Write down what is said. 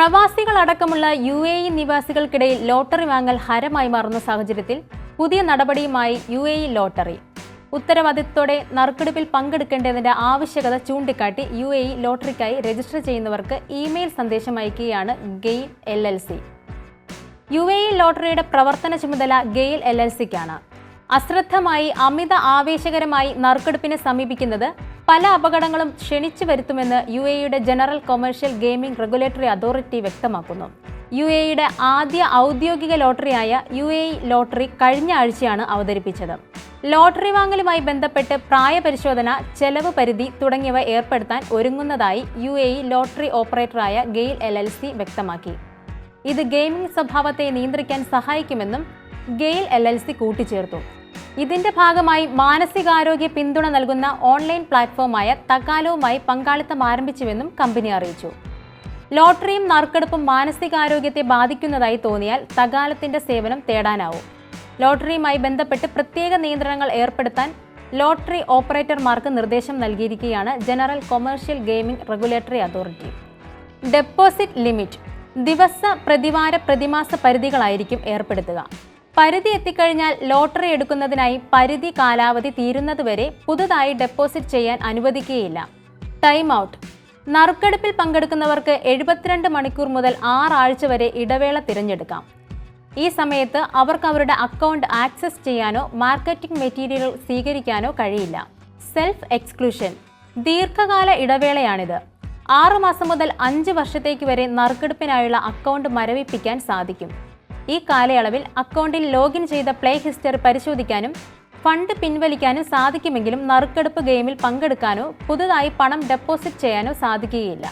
പ്രവാസികളടക്കമുള്ള U A E നിവാസികൾക്കിടയിൽ lottery വാങ്ങൽ ഹരമായി മാറുന്ന സാഹചര്യത്തിൽ പുതിയ നടപടിയുമായി യു എ ഇ ലോട്ടറി. ഉത്തരവാദിത്തത്തോടെ നറുക്കെടുപ്പിൽ പങ്കെടുക്കേണ്ടതിന്റെ ആവശ്യകത ചൂണ്ടിക്കാട്ടി യു എ ഇ ലോട്ടറിക്കായി രജിസ്റ്റർ ചെയ്യുന്നവർക്ക് ഇമെയിൽ സന്ദേശം അയക്കുകയാണ് Gail L L C. U A E ലോട്ടറിയുടെ പ്രവർത്തന ചുമതല ഗെയിൽ എൽ എൽ സിക്കാണ്. അശ്രദ്ധമായി അമിത ആവേശകരമായി നറുക്കെടുപ്പിനെ സമീപിക്കുന്നത് പല അപകടങ്ങളും ക്ഷണിച്ചു വരുത്തുമെന്ന് യു എയുടെ general commercial gaming regulatory authority വ്യക്തമാക്കുന്നു. യു എയുടെ ആദ്യ ഔദ്യോഗിക ലോട്ടറിയായ യു എ ലോട്ടറി കഴിഞ്ഞ ആഴ്ചയാണ് അവതരിപ്പിച്ചത്. ലോട്ടറി വാങ്ങലുമായി ബന്ധപ്പെട്ട് പ്രായപരിശോധന ചെലവ് പരിധി തുടങ്ങിയവ ഏർപ്പെടുത്താൻ ഒരുങ്ങുന്നതായി യു എ ലോട്ടറി ഓപ്പറേറ്ററായ ഗെയിൽ എൽ എൽ സി വ്യക്തമാക്കി. ഇത് ഗെയിമിംഗ് സ്വഭാവത്തെ നിയന്ത്രിക്കാൻ സഹായിക്കുമെന്നും ഗെയിൽ എൽ എൽ സി കൂട്ടിച്ചേർത്തു. ഇതിന്റെ ഭാഗമായി മാനസികാരോഗ്യ പിന്തുണ നൽകുന്ന ഓൺലൈൻ പ്ലാറ്റ്ഫോമായ തകാലവുമായി പങ്കാളിത്തം ആരംഭിച്ചുവെന്നും കമ്പനി അറിയിച്ചു. ലോട്ടറിയും നറുക്കെടുപ്പും മാനസികാരോഗ്യത്തെ ബാധിക്കുന്നതായി തോന്നിയാൽ തകാലത്തിന്റെ സേവനം തേടാനാവും. ലോട്ടറിയുമായി ബന്ധപ്പെട്ട് പ്രത്യേക നിയന്ത്രണങ്ങൾ ഏർപ്പെടുത്താൻ ലോട്ടറി ഓപ്പറേറ്റർമാർക്ക് നിർദ്ദേശം നൽകിയിരിക്കുകയാണ് general commercial gaming regulatory authority. Deposit limit ദിവസ പ്രതിവാര പ്രതിമാസ പരിധികളായിരിക്കും ഏർപ്പെടുത്തുക. പരിധി എത്തിക്കഴിഞ്ഞാൽ ലോട്ടറി എടുക്കുന്നതിനായി പരിധി കാലാവധി തീരുന്നതുവരെ പുതുതായി ഡെപ്പോസിറ്റ് ചെയ്യാൻ അനുവദിക്കുകയില്ല. ടൈം ഔട്ട് നറുക്കെടുപ്പിൽ പങ്കെടുക്കുന്നവർക്ക് എഴുപത്തിരണ്ട് മണിക്കൂർ മുതൽ ആറാഴ്ച വരെ ഇടവേള തിരഞ്ഞെടുക്കാം. ഈ സമയത്ത് അവർക്ക് അവരുടെ അക്കൗണ്ട് ആക്സസ് ചെയ്യാനോ മാർക്കറ്റിംഗ് മെറ്റീരിയലുകൾ സ്വീകരിക്കാനോ കഴിയില്ല. സെൽഫ് എക്സ്ക്ലൂഷൻ ദീർഘകാല ഇടവേളയാണിത്. ആറുമാസം മുതൽ അഞ്ച് വർഷത്തേക്ക് വരെ നറുക്കെടുപ്പിനായുള്ള അക്കൗണ്ട് മരവിപ്പിക്കാൻ സാധിക്കും. ഈ കാലയളവിൽ അക്കൗണ്ടിൽ ലോഗിൻ ചെയ്ത പ്ലേ ഹിസ്റ്ററി പരിശോധിക്കാനും ഫണ്ട് പിൻവലിക്കാനും സാധിക്കുമെങ്കിലും നറുക്കെടുപ്പ് ഗെയിമിൽ പങ്കെടുക്കാനോ പുതുതായി പണം ഡെപ്പോസിറ്റ് ചെയ്യാനോ സാധിക്കുകയില്ല.